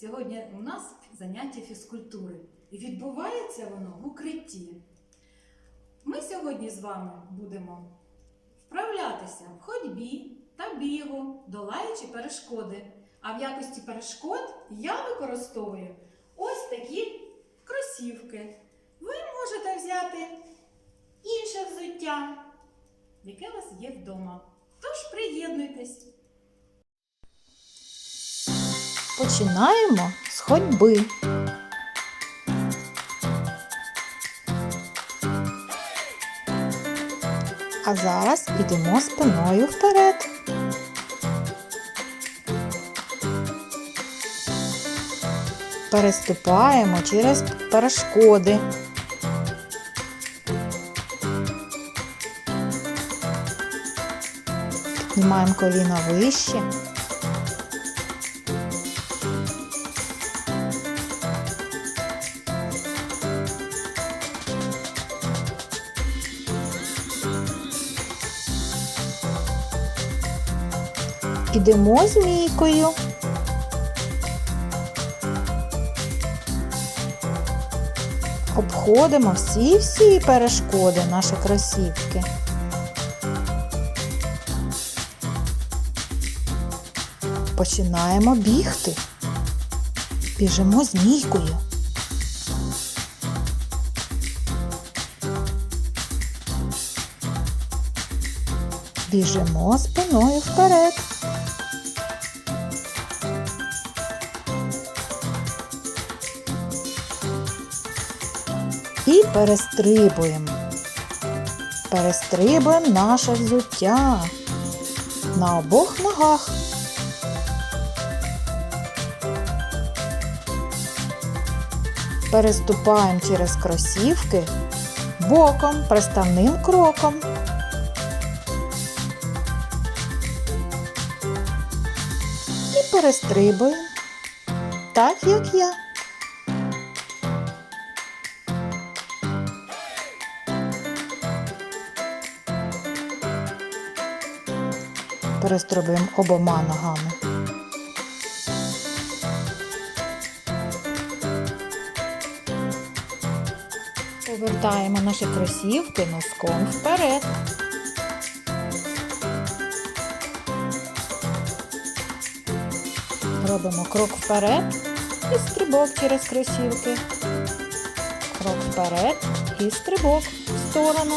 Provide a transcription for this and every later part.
Сьогодні у нас заняття фізкультури. І відбувається воно в укритті. Ми сьогодні з вами будемо вправлятися в ходьбі та бігу, долаючи перешкоди. А в якості перешкод я використовую ось такі кросівки. Ви можете взяти інше взуття, яке у вас є вдома. Тож приєднуйтесь. Починаємо з ходьби. А зараз ідемо спиною вперед. Переступаємо через перешкоди. Піднімаємо коліна вище. Ідемо змійкою. Обходимо всі-всі перешкоди наші кросівки. Починаємо бігти. Біжимо змійкою. Біжимо спиною вперед. І перестрибуємо. Перестрибуємо наше взуття на обох ногах. Переступаємо через кросівки боком, приставним кроком. І перестрибуємо, так як я. Перестрибуємо обома ногами. Повертаємо наші кросівки носком вперед. Робимо крок вперед і стрибок через кросівки. Крок вперед і стрибок в сторону.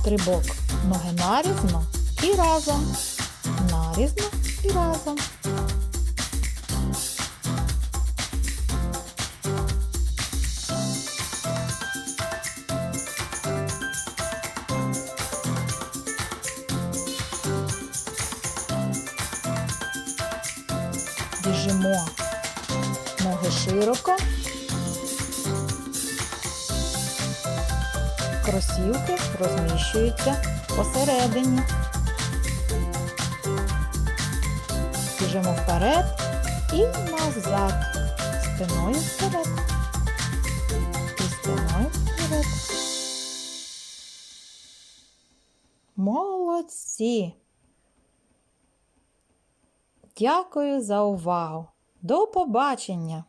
Стрибок ноги нарізно і разом. Нарізно і разом. Біжимо ноги широко. Кросівки розміщуються посередині. Біжимо вперед і назад. Спиною вперед. І спиною вперед. Молодці! Дякую за увагу. До побачення!